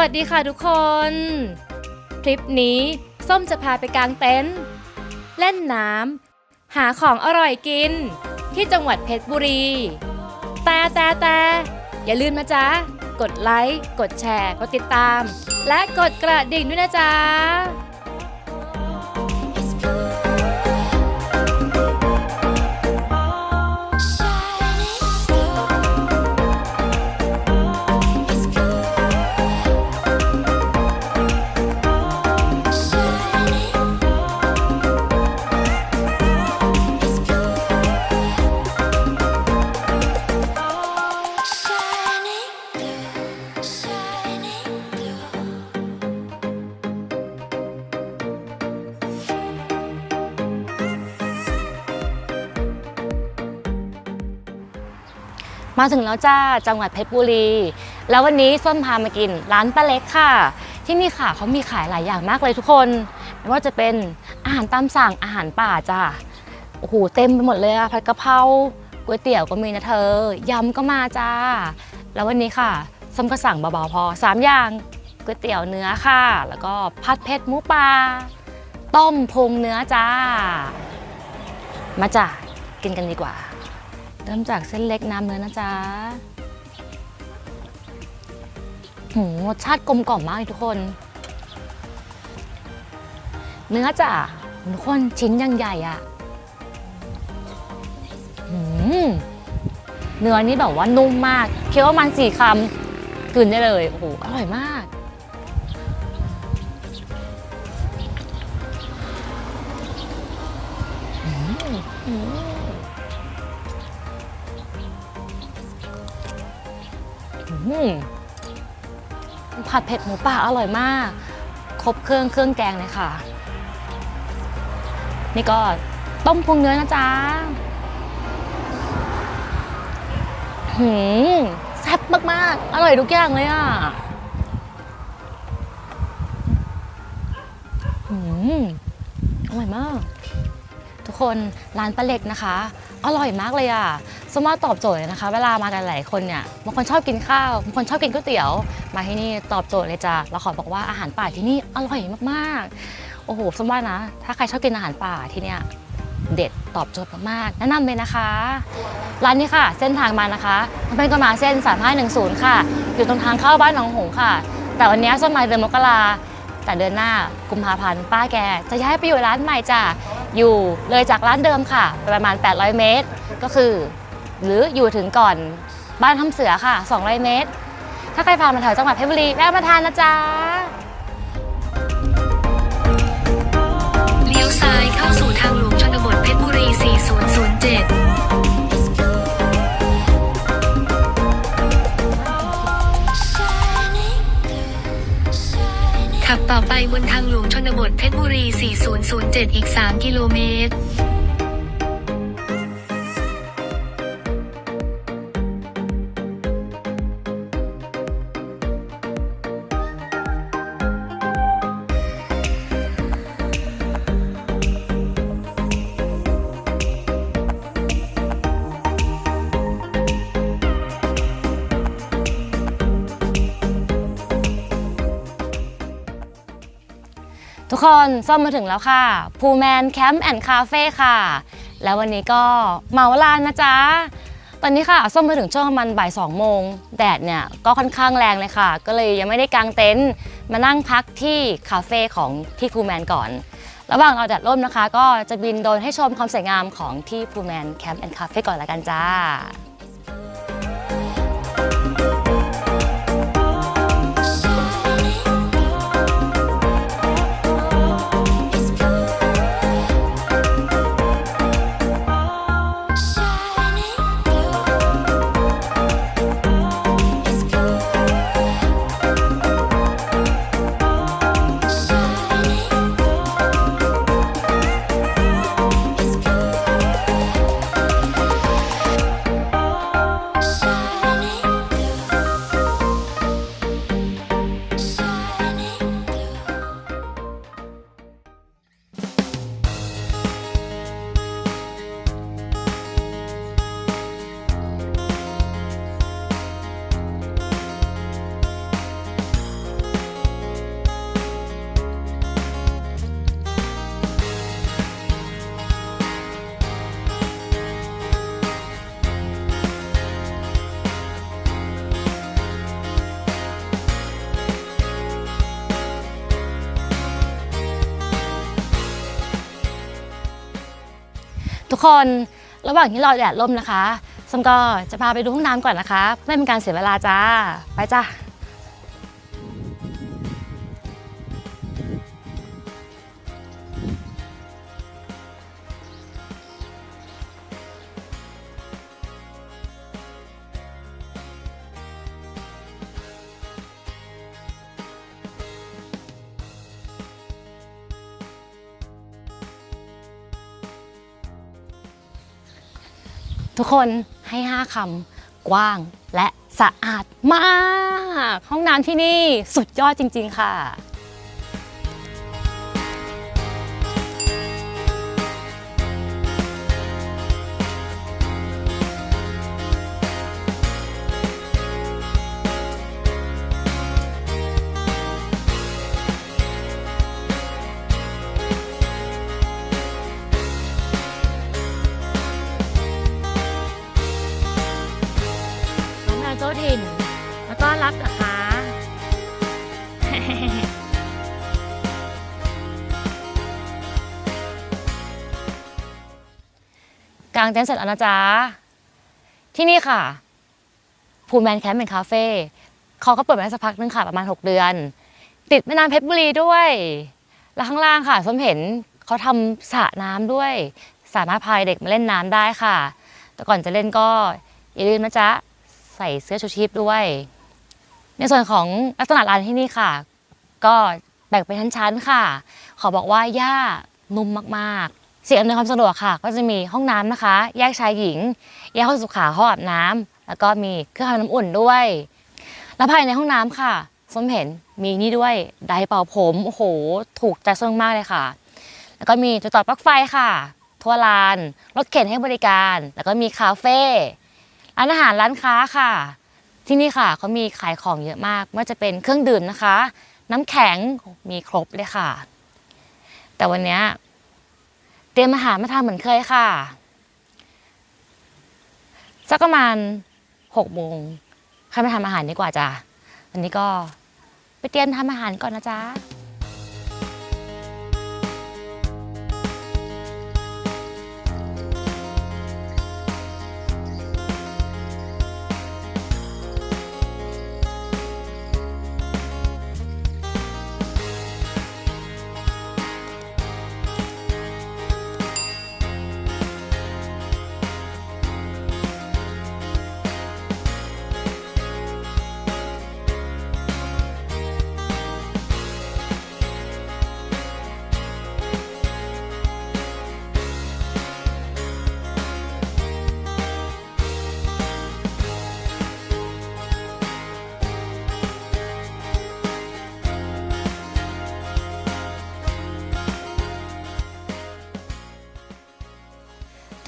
วัสดีค่ะทุกคน ทริปนี้ ส้มจะพาไปกางเต็นท์เล่นน้ำหาของอร่อยกิน ที่จังหวัดเพชรบุรี แต่แต่แต่อย่าลืมนะจ๊ะ กดไลค์ กดแชร์ กดติดตาม และกดกระดิ่งด้วยนะจ๊ะ มาถึงแล้วจ้าจังหวัดเพชรบุรี แล้ววันนี้ส้มพามากินร้านป้าเล็กค่ะ ที่นี่ค่ะเขามีขายหลายอย่างมากเลยทุกคนไม่ว่าจะเป็นอาหารตามสั่งอาหารป่าจ้าโอ้โหเต็มไปหมดเลยอะผัดกะเพราก๋วยเตี๋ยวก็มีนะเธอยำก็มาจ้า แล้ววันนี้ค่ะส้มก็สั่งเบาๆพอสามอย่างก๋วยเตี๋ยวเนื้อค่ะ แล้วก็ผัดเผ็ดหมูปลาต้มพุงเนื้อจ้า มาจ้ากินกันดีกว่า เริ่มจากเส้นเล็กน้ำเนื้อนะจ๊ะหูรสชาติกลมกล่อมมากเลยทุกคน เนื้อจ้ะทุกคนชิ้นยังใหญ่อะหืมเนื้อนี่แบบว่านุ่มมาก เคี้ยวประมาณสี่คำกลืนได้เลย โอ้โห อร่อยมาก อืม ผัดเผ็ดหมูป่าอร่อยมาก ครบเครื่องเครื่องแกงเลยค่ะ นี่ก็ต้มพุงเนื้อนะจ๊ะหืมแซ่บมากๆ อร่อยทุกอย่างเลยอะหืมอร่อยมาก ทุกคนร้านป้าเล็กนะคะ อร่อยมากเลยอะสมว่าตอบโจทย์เลยนะคะ เวลามากันหลายคนเนี่ยบางคนชอบกินข้าวบางคนชอบกินก๋วยเตี๋ยว มาที่นี่ตอบโจทย์เลยจ้ะเราขอบอกว่าอาหารป่าที่นี่อร่อยมากๆ โอ้โหสมว่านะ ถ้าใครชอบกินอาหารป่าที่เนี่ยเด็ดตอบโจทย์มากๆแนะนำเลยนะคะ ร้านนี้ค่ะ เส้นทางมานะคะมันเป็นก็มาเส้น 3510 ค่ะ อยู่ตรงทางเข้าบ้านหนองหงส์ค่ะ แต่วันนี้สมมาเดือนมกราแต่เดือนหน้ากุมภาพันธ์ป้าแก จะย้ายไปอยู่ร้านใหม่จ้ะ อยู่เลยจากร้านเดิมค่ะปประมาณ 800 เมตร ก็คือ หรืออยู่ถึงก่อนบ้านทำเสือค่ะ 200 เมตร ถ้าใครผ่านมาแถวจังหวัดเพชรบุรีแวะมาทานนะจ๊ะเลี้ยวซ้ายเข้าสู่ทางหลวงชนบทเพชรบุรี 4007 ขับต่อไปบนทางหลวงชนบทเพชรบุรี 4007 อีก 3 กิโลเมตร ทุกคนส้มมาถึงแล้วค่ะพูแมนแคมป์แอนด์คาเฟ่ค่ะ แล้ววันนี้ก็เหมาลานนะจ๊ะ ตอนนี้ค่ะ ส้มมาถึงช่วงประมาณบ่ายสองโมง แดดเนี่ยก็ค่อนข้างแรงเลยค่ะ ก็เลยยังไม่ได้กางเต็นท์มานั่งพักที่คาเฟ่ของที่พูแมนก่อน ระหว่างเราแดดร่มนะคะ ก็จะบินโดนให้ชมความสวยงามของที่พูแมนแคมป์แอนด์คาเฟ่ก่อนละกันจ้า ทุกคนระหว่างที่รอแดดร่มนะคะสมก็จะพาไปดูห้องน้ำก่อนนะคะ ไม่เป็นการเสียเวลาจ้า ไปจ้า ทุกคนให้ 5คำกว้างและสะอาดมาก ห้องน้ำที่นี่สุดยอดจริง ๆ ค่ะ กลางเต็นท์เสร็จแล้วนะจ๊ะ ที่นี่ค่ะภูแมนแคมป์เป็นคาเฟ่เขาก็เปิดมาสักพักนึงค่ะ ประมาณ 6 เดือน ติดแม่น้ำเพชรบุรีด้วย แล้วข้างล่างค่ะส้มเห็นเขาทำสระน้ำด้วย สามารถพายเด็กมาเล่นน้ำได้ค่ะ แต่ก่อนจะเล่นก็อย่าลืมนะจ๊ะ ใส่เสื้อชูชีพด้วย ในส่วนของลักษณะร้านที่นี่ค่ะ ก็แบ่งเป็นชั้นๆค่ะ ขอบอกว่าหญ้านุ่มมากๆ สิ่งอำนวยความสะดวกค่ะ ก็จะมีห้องน้ำนะคะ แยกชายหญิง แยกห้องสุขาห้องอาบน้ำแล้วก็มีเครื่องทำน้ำอุ่นด้วย แล้วภายในห้องน้ำค่ะส้มเห็นมีนี่ด้วยไดร์เป่าผมโอ้โห ถูกใจส้มมากเลยค่ะ แล้วก็มีจุดต่อปลั๊กไฟค่ะ ทั่วลาน รถเข็นให้บริการ แล้วก็มีคาเฟ่ร้านอาหารร้านค้าค่ะ ที่นี่ค่ะเขามีขายของเยอะมากไม่ว่าจะเป็นเครื่องดื่มนะคะ น้ำแข็งมีครบเลยค่ะ แต่วันนี้เตรียมอาหารมาทำเหมือนเคยค่ะ สักประมาณหกโมงใครมาทำอาหารดีกว่าจ้ะวันนี้ก็ไปเตรียมทำอาหารก่อนนะจ๊ะ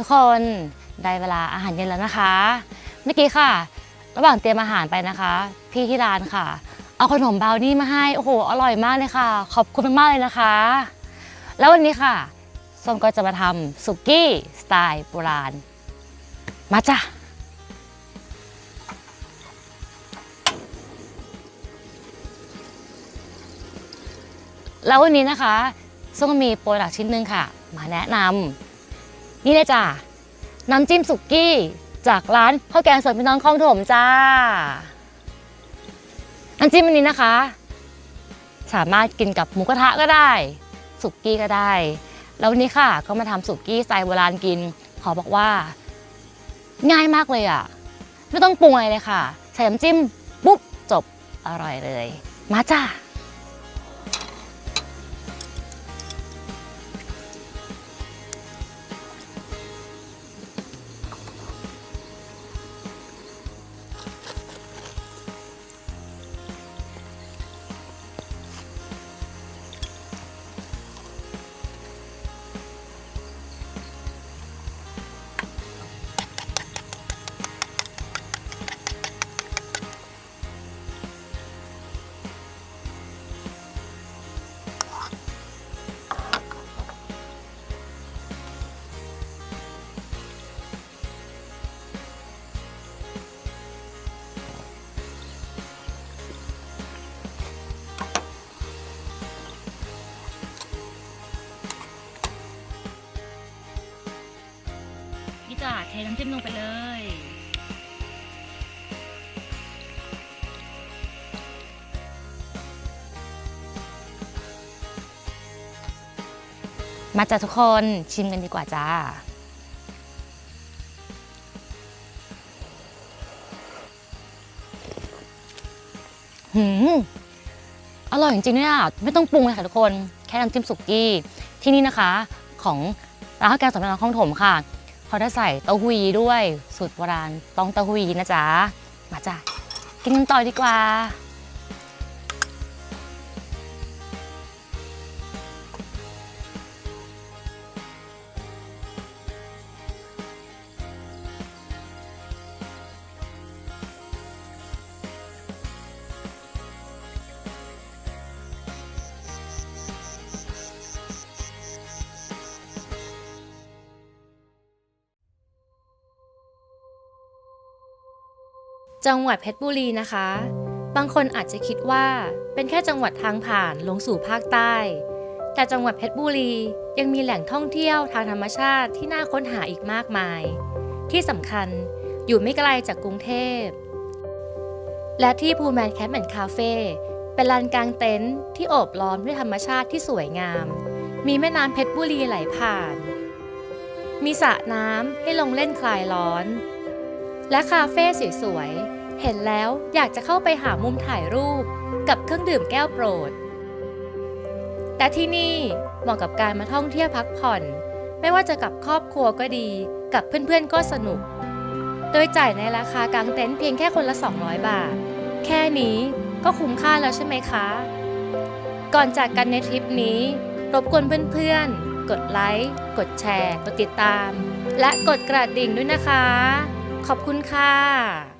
ทุกคนได้เวลาอาหารเย็นแล้วนะคะ เมื่อกี้ค่ะ ระหว่างเตรียมอาหารไปนะคะ พี่ที่ร้านค่ะ เอาขนมเบานี่มาให้โอ้โหอร่อยมากเลยค่ะ ขอบคุณมากๆเลยนะคะ แล้ววันนี้ค่ะส้มก็จะมาทำสุกี้สไตล์โบราณ มาจ้ะแล้ววันนี้นะคะส้มมีโปรดักชิ้นหนึ่งค่ะ มาแนะนำ นี่เลยจ้ะน้ำจิ้มสุกี้ จากร้านข้าวแกงสดพี่น้องคลองถมจ้า น้ำจิ้มอันนี้นะคะ สามารถกินกับหมูกระทะก็ได้ สุกี้ก็ได้ แล้ววันนี้ค่ะก็มาทำสุกี้สไตล์โบราณกิน ขอบอกว่า ง่ายมากเลยอะ ไม่ต้องปรุงอะไรเลยค่ะ ใส่น้ำจิ้มปุ๊บจบอร่อยเลย มาจ้า จิ้มลงไปเลย มาจ้ะทุกคนชิมกันดีกว่าจ้าหืมอร่อยจริงๆเนี่ยไม่ต้องปรุงเลยค่ะทุกคน แค่น้ำจิ้มสุกี้ที่นี่นะคะ ของร้านข้าวแกงสำนักงานคลองถมค่ะ เขาถ้าใส่เต้าหู้ด้วย สูตรโบราณต้องเต้าหู้นะจ๊ะ มาจ้ะกินกันต่อดีกว่า จังหวัดเพชรบุรีนะคะ บางคนอาจจะคิดว่าเป็นแค่จังหวัดทางผ่านลงสู่ภาคใต้ แต่จังหวัดเพชรบุรียังมีแหล่งท่องเที่ยวทางธรรมชาติที่น่าค้นหาอีกมากมาย ที่สำคัญอยู่ไม่ไกลจากกรุงเทพ และที่ภูแมนแคมป์แอนด์คาเฟ่เป็นลานกลางเต็นท์ที่โอบล้อมด้วยธรรมชาติที่สวยงาม มีแม่น้ำเพชรบุรีไหลผ่าน มีสระน้ำให้ลงเล่นคลายร้อน และคาเฟ่สวยๆ เห็นแล้วอยากจะเข้าไปหามุมถ่ายรูปกับเครื่องดื่มแก้วโปรด แต่ที่นี่เหมาะกับการมาท่องเที่ยวพักผ่อน ไม่ว่าจะกับครอบครัวก็ดี กับเพื่อนๆก็สนุก โดยจ่ายในราคากางเต็นท์เพียงแค่คนละ 200 บาท แค่นี้ก็คุ้มค่าแล้วใช่ไหมคะ ก่อนจากกันในทริปนี้ รบกวนเพื่อนๆ กดไลค์ กดแชร์ กดติดตาม และกดกระดิ่งด้วยนะคะ ขอบคุณค่ะ